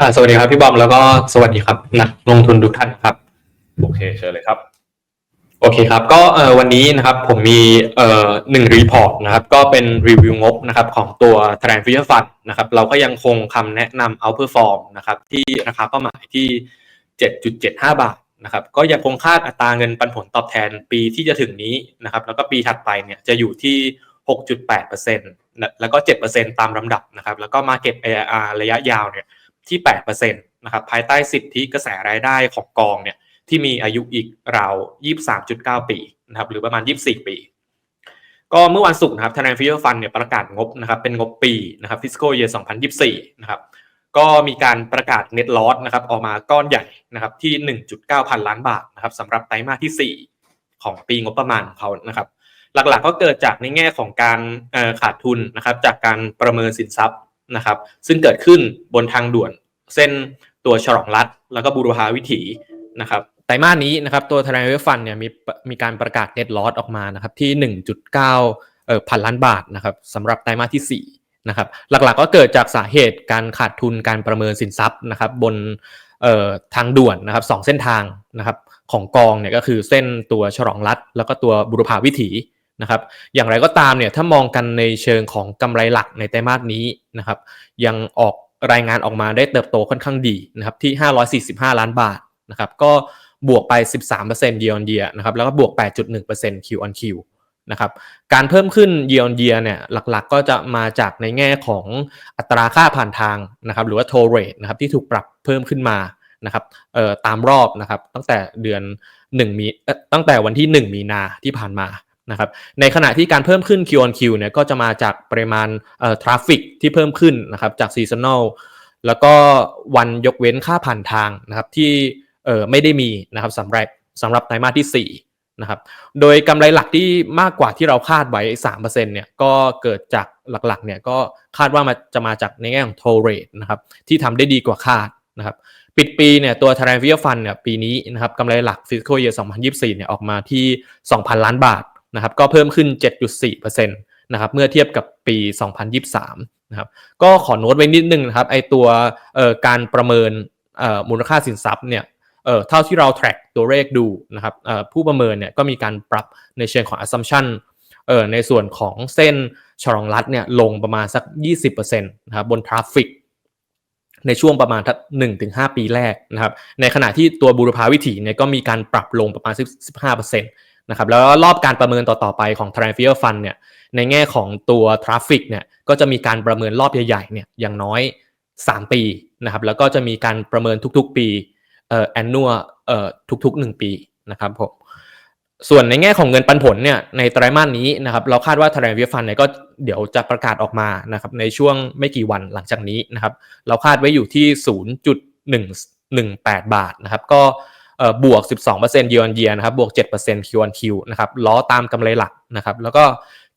อ่าสวัสดีครับพี่บอมแล้วก็สวัสดีครับนักลงทุนทุกท่านครับ โอเคเชิญเลยครับ โอเคครับ ก็เอ่อวันนี้นะครับผมมีเอ่อหนึ่งรีพอร์ตนะครับ ก็เป็นรีวิวงบนะครับของตัว t r a n s f e r Fund นะครับ เราก็ยังคงคำแนะนำ Outperform นะครับ ที่ราคาเป้าหมายที่ 7.75 บาทนะครับ ก็ยังคงคาดอัตราเงินปันผลตอบแทนปีที่จะถึงนี้นะครับ แล้วก็ปีถัดไปเนี่ยจะอยู่ที่ 6.8%นะแล้วก็ 7%ตามลำดับนะครับ แล้วก็ Market ARR ระยะยาวเนี่ย ที่8%นะครับภายใต้สิทธิกระแสรายได้ของกองเนี่ยที่มีอายุอีกราว 23.9 ปีนะครับหรือประมาณ 24 ปี ก็เมื่อวันศุกร์นะครับธนาคารฟิวฟันเนี่ยประกาศงบนะครับเป็นงบปีนะครับ fiscal year 2024 นะครับก็มีการประกาศ net loss นะครับออกมาก้อนใหญ่นะครับที่ 1.9 พันล้านบาทนะครับสำหรับไตรมาสที่ 4 ของปีงบประมาณของเขานะครับหลักๆก็เกิดจากในแง่ของการขาดทุนนะครับจากการประเมินสินทรัพย์ นะครับ ซึ่งเกิดขึ้นบนทางด่วนเส้นตัวฉลองรัฐ แล้วก็บูรพาวิถีนะครับไตรมาสนี้นะครับตัวธนาคารฟันเนี่ยมีมีการประกาศ net loss ออกมานะครับที่ 1.9เอ่อพันล้านบาทนะครับสำหรับไตรมาสที่4นะครับหลักๆก็เกิดจากสาเหตุการขาดทุนการประเมินสินทรัพย์นะครับบนเอ่อทางด่วนนะครับสองเส้นทางนะครับของกองเนี่ยก็คือเส้นตัวฉลองรัฐ แล้วก็ตัวบุรพาวิถี นะครับอย่างไรก็ตามเนี่ยถ้ามองกันในเชิงของกำไรหลักในไตรมาสนี้นะครับยังออกรายงานออกมาได้เติบโตค่อนข้างดีนะครับที่ 545 ล้านบาทนะครับก็บวกไป 13% year on year นะครับแล้วก็บวก 8.1% Q on Q นะครับการเพิ่มขึ้น year on year เนี่ยหลักๆก็จะมาจากในแง่ของอัตราค่าผ่านทางนะครับหรือว่า toll rate นะครับที่ถูกปรับเพิ่มขึ้นมานะครับเอ่อตามรอบนะครับตั้งแต่เดือน1มีตั้งแต่วันที่ 1 มีนาที่ผ่านมา นะครับในขณะที่การเพิ่มขึ้น Q on Q เนี่ยก็จะมาจากปริมาณเอ่อทราฟฟิกที่เพิ่มขึ้นนะครับจาก seasonal แล้วก็วันยกเว้นค่าผ่านทางนะครับที่เออไม่ได้มีนะครับสำหรับสำหรับไตรมาสที่4นะครับโดยกำไรหลักที่มากกว่าที่เราคาดไว้ 3%เนี่ยก็เกิดจากหลักๆเนี่ยก็คาดว่ามันจะมาจากในแง่ของ toll rate นะครับที่ทำได้ดีกว่าคาดนะครับปิดปีเนี่ยตัว t r a n s f e r Fund เนี่ยปีนี้นะครับกำไรหลัก fiscal year 2024เนี่ยออกมาที่ 2,000 ล้านบาท นะครับก็เพิ่มขึ้น 7.4%นะครับเมื่อเทียบกับปี 2023นะครับก็ขอโน้ตไว้นิดนึงนะครับไอตัวการประเมินมูลค่าสินทรัพย์เนี่ยเท่าที่เรา track ตัวเลขดูนะครับผู้ประเมินเนี่ยก็มีการปรับในเชิงของ assumption เออในส่วนของเส้นฉลองรัฐเนี่ยลงประมาณสัก 20%นะครับบนทราฟฟิกในช่วงประมาณหนึ่งถึงห้าปีแรกนะครับ ในขณะที่ตัวบูรพาวิถีเนี่ยก็มีการปรับลงประมาณ15%น นะครับแล้วรอบการประเมินต่อๆไปของ t r a n s f e r Fund เนี่ยในแง่ของตัวทราฟิกเนี่ยก็จะมีการประเมินรอบใหญ่ๆเนี่ยอย่างน้อย 3 ปีนะครับแล้วก็จะมีการประเมินทุกๆปีเอ่อ annual เอ่อทุกๆ 1 ปีนะครับผมส่วนในแง่ของเงินปันผลเนี่ยในไตรมาสนี้นะครับเราคาดว่าท r a n s f e r Fund เนี่ยก็เดี๋ยวจะประกาศออกมานะครับในช่วงไม่กี่วันหลังจากนี้นะครับเราคาดไว้อยู่ที่ 0.118 บาทนะครับก็ บวก 12% year on year นะครับบวก 7% Q on Q นะครับล้อตามกำไรหลักนะครับแล้วก็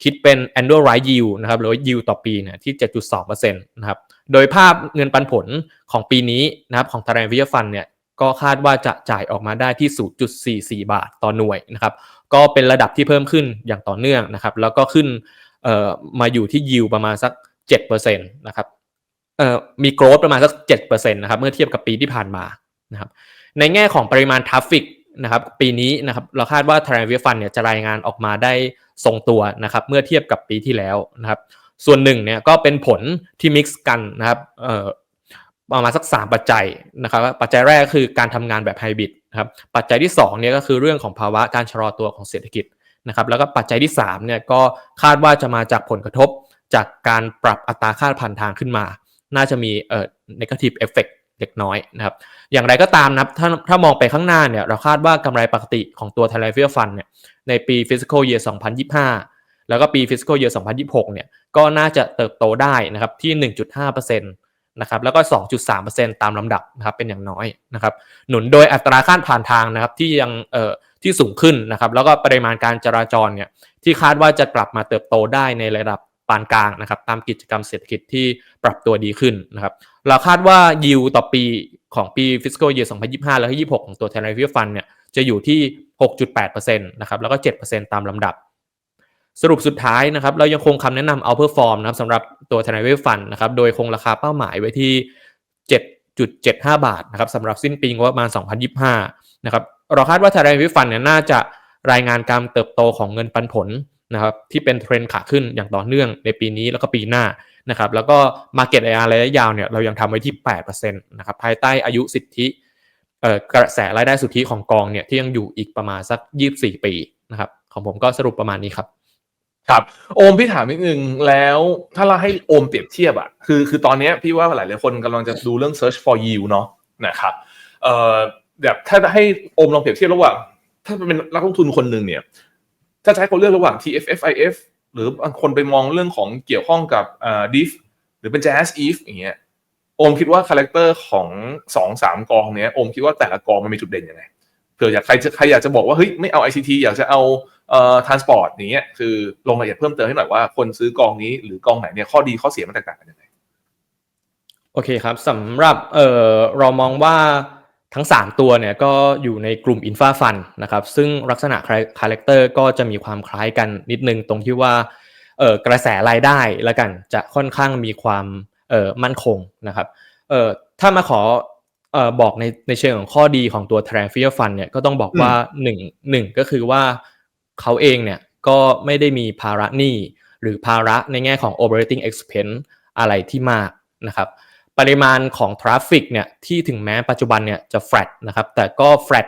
คิดเป็น annualized yield นะครับหรือว่า yield ต่อปีเนี่ยที่ 7.2%นะครับโดยภาพเงินปันผลของปีนี้นะครับของ t a r a n v i a Fund เนี่ยก็คาดว่าจะจ่ายออกมาได้ที่ 0.44 บาทต่อหน่วยนะครับก็เป็นระดับที่เพิ่มขึ้นอย่างต่อเนื่องนะครับแล้วก็ขึ้นเอ่อมาอยู่ที่ yield ประมาณสัก 7%นะครับเอ่อมี growth ประมาณสัก 7%นะครับเมื่อเทียบกับปีที่ผ่านมานะครับ ในแง่ของปริมาณทราฟฟิกนะครับปีนี้นะครับเราคาดว่า t r a n s f e r Fund เนี่ยจะรายงานออกมาได้ทรงตัวนะครับเมื่อเทียบกับปีที่แล้วนะครับส่วนหนึ่งเนี่ยก็เป็นผลที่มิกซ์กันนะครับเอ่อประมาณสัก 3 ปัจจัยนะครับปัจจัยแรกคือการทำงานแบบไฮบริดนะครับปัจจัยที่2เนี่ยก็คือเรื่องของภาวะการชะลอตัวของเศรษฐกิจนะครับแล้วก็ปัจจัยที่3เนี่ยก็คาดว่าจะมาจากผลกระทบจากการปรับอัตราค่าผ่านทางขึ้นมา น่าจะมีเอ่อ negative effect เล็กน้อยนะครับ อย่างไรก็ตามนะถ้าถ้ามองไปข้างหน้าเนี่ยเราคาดว่ากำไรปกติของตัว t h a i l a n d f i a Fund เนี่ยในปี fiscal year 2025 แล้วก็ปี fiscal year 2026 เนี่ยก็น่าจะเติบโตได้นะครับที่ 1.5%นะครับแล้วก็ 2.3%ตามลำดับนะครับเป็นอย่างน้อยนะครับหนุนโดยอัตราค่าผ่านทางนะครับที่ยังเอ่อที่สูงขึ้นนะครับแล้วก็ปริมาณการจราจรเนี่ยที่คาดว่าจะกลับมาเติบโตได้ในระดับ ปานกลางนะครับตามกิจกรรมเศรษฐกิจที่ปรับตัวดีขึ้นนะครับเราคาดว่ายิวต่อปีของปี fiscal year 2025 แล้วก็26 ของตัว t e n e r i f e Fund เนี่ยจะอยู่ที่ 6.8%นะครับแล้วก็ 7%ตามลำดับ สรุปสุดท้ายนะครับเรายังคงคำแนะนำ outperform นะครับสำหรับตัว t e n e r i f e Fund นะครับโดยคงราคาเป้าหมายไว้ที่1.75 บาทนะครับสำหรับสิ้นปีงบประมาณ 2025 นะครับเราคาดว่า Thailand Fund เนี่ยน่าจะรายงานการเติบโตของเงินปันผล นะครับที่เป็นเทรนด์ขาขึ้นอย่างต่อเนื่องในปีนี้แล้วก็ปีหน้านะครับแล้วก็ Market IR ระยะยาวเนี่ยเรายังทำไว้ที่8%นะครับภายใต้อายุสิทธิกระแสรายได้สุทธิของกองเนี่ยที่ยังอยู่อีกประมาณสัก 24 ปีนะครับของผมก็สรุปประมาณนี้ครับครับโอมพี่ถามนิดนึงแล้วถ้าเราให้โอมเปรียบเทียบอะคือคือตอนนี้พี่ว่าหลายหลายคนกำลังจะดูเรื่อง search for yield เนาะนะครับเอ่อแบบถ้าให้โอมลองเปรียบเทียบระหว่างถ้าเป็นนักลงทุนคนหนึ่งเนี่ย ถ้าให้เขาเลือกระหว่าง TFF IF หรือบางคนไปมองเรื่องของเกี่ยวข้องกับอ่อ DIF หรือเป็น Jazz if อย่างเงี้ยโอมคิดว่าคาแรคเตอร์ของสองสามกองเนี้ยโอมคิดว่าแต่ละกองมันมีจุดเด่นยังไงเผื่ออยากใครจะใครอยากจะบอกว่าเฮ้ยไม่เอา ICT อยากจะเอาเอ่อ transport อย่างเงี้ยคือลงรายละเอียดเพิ่มเติมให้หน่อยว่าคนซื้อกองนี้หรือกองไหนเนี่ยข้อดีข้อเสียมันแตกต่างกันยังไงโอเคครับสำหรับเอ่อเรามองว่า ทั้ง 3 ตัวเนี่ยก็อยู่ในกลุ่ม Infra Fund นะครับซึ่งลักษณะคาแรคเตอร์ก็จะมีความคล้ายกันนิดนึงตรงที่ว่าเอ่อกระแสรายได้ละกันจะค่อนข้างมีความเอ่อมั่นคงนะครับเอ่อถ้ามาขอเอ่อบอกในในเชิงของข้อดีของตัว t r a n s f e r Fund เนี่ยก็ต้องบอกว่าหนึ่งหนึ่งก็คือว่าเขาเองเนี่ยก็ไม่ได้มีภาระหนี้หรือภาระในแง่ของ operating expense อะไรที่มากนะครับ ปริมาณของทราฟฟิกเนี่ยที่ถึงแม้ปัจจุบันเนี่ยจะแฟลตนะครับแต่ก็แฟลต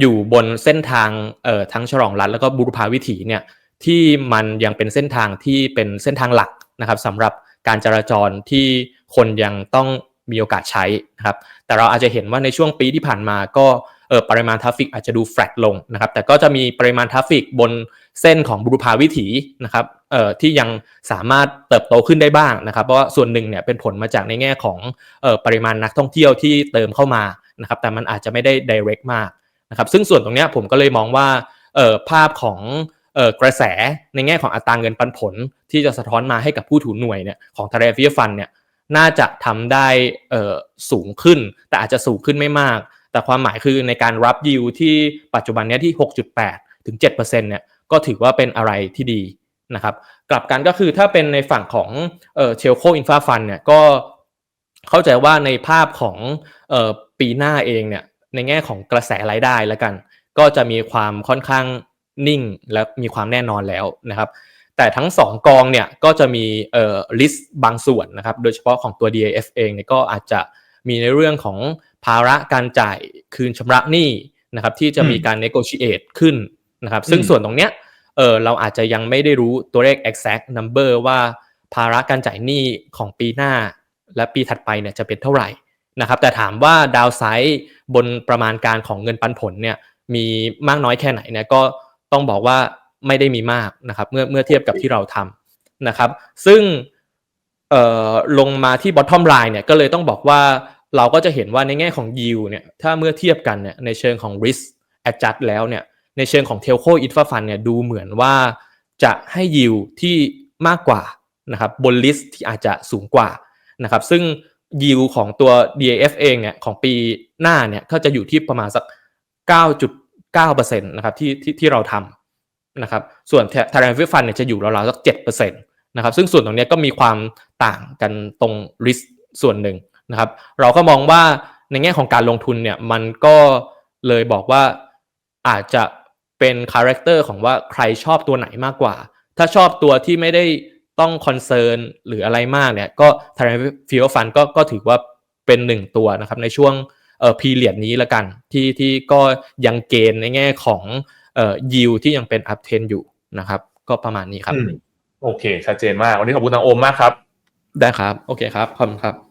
อยู่บนเส้นทางเอ่อทั้งฉลองรัฐแล้วก็บุรพาวิถีเนี่ยที่มันยังเป็นเส้นทางที่เป็นเส้นทางหลักนะครับสำหรับการจราจรที่คนยังต้องมีโอกาสใช้นะครับแต่เราอาจจะเห็นว่าในช่วงปีที่ผ่านมาก็ เออปริมาณทราฟฟิกอาจจะดูแฟลตลงนะครับแต่ก็จะมีปริมาณทราฟฟิกบนเส้นของบุรพาวิถีนะครับเอ่อที่ยังสามารถเติบโตขึ้นได้บ้างนะครับ เพราะว่าส่วนหนึ่งเนี่ยเป็นผลมาจากในแง่ของเอ่อปริมาณนักท่องเที่ยวที่เติมเข้ามานะครับแต่มันอาจจะไม่ได้ direct มากนะครับซึ่งส่วนตรงเนี้ยผมก็เลยมองว่าเอ่อภาพของเอ่อกระแสในแง่ของอัตราเงินปันผลที่จะสะท้อนมาให้กับผู้ถือหน่วยเนี่ยของทาร์เฟียฟันเนี่ยน่าจะทำได้เอ่อสูงขึ้น แต่อาจจะสูงขึ้นไม่มาก แต่ความหมายคือในการรับยิวที่ปัจจุบันนี้ที่ 6.8 ถึง 7%เนี่ยก็ถือว่าเป็นอะไรที่ดีนะครับ กลับกันก็คือถ้าเป็นในฝั่งของเชลโคอินฟาฟันเนี่ยก็เข้าใจว่าในภาพของออปีหน้าเองเนี่ยในแง่ของกระแสรายได้แล้วกัน ก็จะมีความค่อนข้างนิ่งและมีความแน่นอนแล้วนะครับ แต่ทั้ง 2 กองเนี่ยก็จะมีเอ่อลิสต์บางส่วนนะครับ โดยเฉพาะของตัว DAF เองเนี่ยก็อาจจะมีในเรื่องของ ภาระการจ่ายคืนชำระหนี้นะครับที่จะมีการ negotiate ขึ้นนะครับซึ่งอืมส่วนตรงเนี้ยเออเราอาจจะยังไม่ได้รู้ตัวเลข exact number ว่าภาระการจ่ายหนี้ของปีหน้า และปีถัดไปเนี่ยจะเป็นเท่าไหร่นะครับแต่ถามว่าดาวไซด์บนประมาณการของเงินปันผลเนี่ยมีมากน้อยแค่ไหนเนี่ยก็ต้องบอกว่าไม่ได้มีมากนะครับเมื่อเมื่อเทียบกับที่เราทำนะครับ ซึ่งเอ่อลงมาที่ bottom line เนี่ยก็เลยต้องบอกว่า เราก็จะเห็นว่าในแง่ของ yield เนี่ยถ้าเมื่อเทียบกันเนี่ยในเชิงของ risk adjust แล้วเนี่ยในเชิงของ Telco Infra Fund เนี่ยดูเหมือนว่าจะให้ยิวที่มากกว่านะครับบนลิสต์ที่อาจจะสูงกว่านะครับซึ่งยิวของตัว DAF เองเนี่ยของปีหน้าเนี่ยก็จะอยู่ที่ประมาณสัก 9.9%นะครับที่ที่ที่เราทำนะครับส่วน t a r a n f i Fund เนี่ยจะอยู่ราวๆสัก7%นะครับซึ่งส่วนตรงนี้ก็มีความต่างกันตรง risk ส่วนหนึ่ง นะครับ เราก็มองว่าในแง่ของการลงทุนเนี่ยมันก็เลยบอกว่าอาจจะเป็นคาแรคเตอร์ของว่าใครชอบตัวไหนมากกว่า ถ้าชอบตัวที่ไม่ได้ต้องคอนเซิร์นหรืออะไรมากเนี่ยก็ t a r a n f i Fund ก็ก็ถือว่าเป็นหนึ่งตัวนะครับในช่วงเอ่อพีเรียดนี้ละกันที่ที่ก็ยังเกณฑ์ในแง่ของเอ่อยิวที่ยังเป็นอัพเทนอยู่นะครับ ก็ประมาณนี้ครับอืมโอเค ชัดเจนมาก วันนี้ขอบคุณทางโอมมากครับ ได้ครับ โอเคครับขอบคุณครับ